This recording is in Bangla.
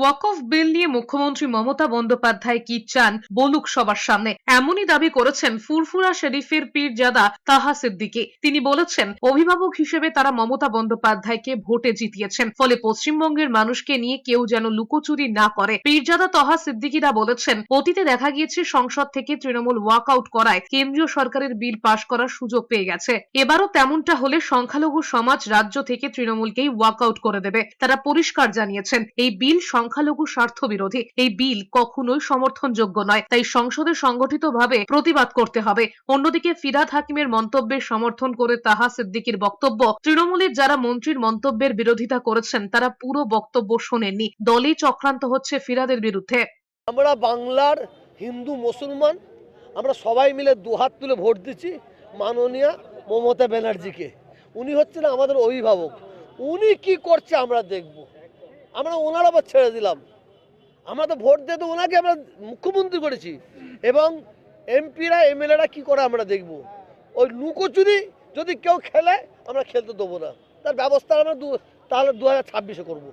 ওয়াকফ বিল নিয়ে মুখ্যমন্ত্রী মমতা বন্দ্যোপাধ্যায় কি চান বলুক সবার সামনে? এমনই দাবি করেছেন ফুরফুরা শরীফের পীরজাদা তাহা সিদ্দিকী। তিনি বলেছেন, অভিভাবক হিসেবে তারা মমতা বন্দ্যোপাধ্যায়কে ভোটে জিতিয়েছেন, ফলে পশ্চিমবঙ্গের মানুষকে নিয়ে কেউ যেন লুকোচুরি না করে। পীরজাদা তহা সিদ্দিকীরা বলেছেন, অতীতে দেখা গিয়েছে সংসদ থেকে তৃণমূল ওয়াক আউট করায় কেন্দ্রীয় সরকারের বিল পাশ করার সুযোগ পেয়ে গেছে। এবারও তেমনটা হলে সংখ্যালঘু সমাজ রাজ্য থেকে তৃণমূলকেই ওয়াক আউট করে দেবে, তারা পরিষ্কার জানিয়েছেন। এই বিল সংখ্যালঘু স্বার্থ বিরোধী এই বিল কখনোই সমর্থনযোগ্য নয়, তাই সংসদে সংগঠিতভাবে প্রতিবাদ করতে হবে। অন্যদিকে ফিরাদ হাকিমের মন্তব্যের সমর্থন করে তাহা সিদ্দিকির বক্তব্য, তৃণমূলের যারা মন্ত্রীর মন্তব্যের বিরোধিতা করেছেন, তারা পুরো বক্তব্য শোনেননি। দলই চক্রান্ত হচ্ছে ফিরাদের বিরুদ্ধে। আমরা বাংলার হিন্দু মুসলমান, আমরা সবাই মিলে দুহাত তুলে ভোট দিচ্ছি মাননীয়া মমতা ব্যানার্জিকে। উনি হচ্ছেন আমাদের অভিভাবক। উনি কি করছে আমরা দেখব। আমরা ওনার আবার ছেড়ে দিলাম। আমরা তো ভোট দিয়ে তো ওনাকে আমরা মুখ্যমন্ত্রী করেছি। এবং এমপিরা, এমএলএরা কি করে আমরা দেখব? ওই লুকোচুরি যদি কেউ খেলে, আমরা খেলতে দেবো না। তার ব্যবস্থা আমরা দু তাহলে দু হাজার ছাব্বিশে করব।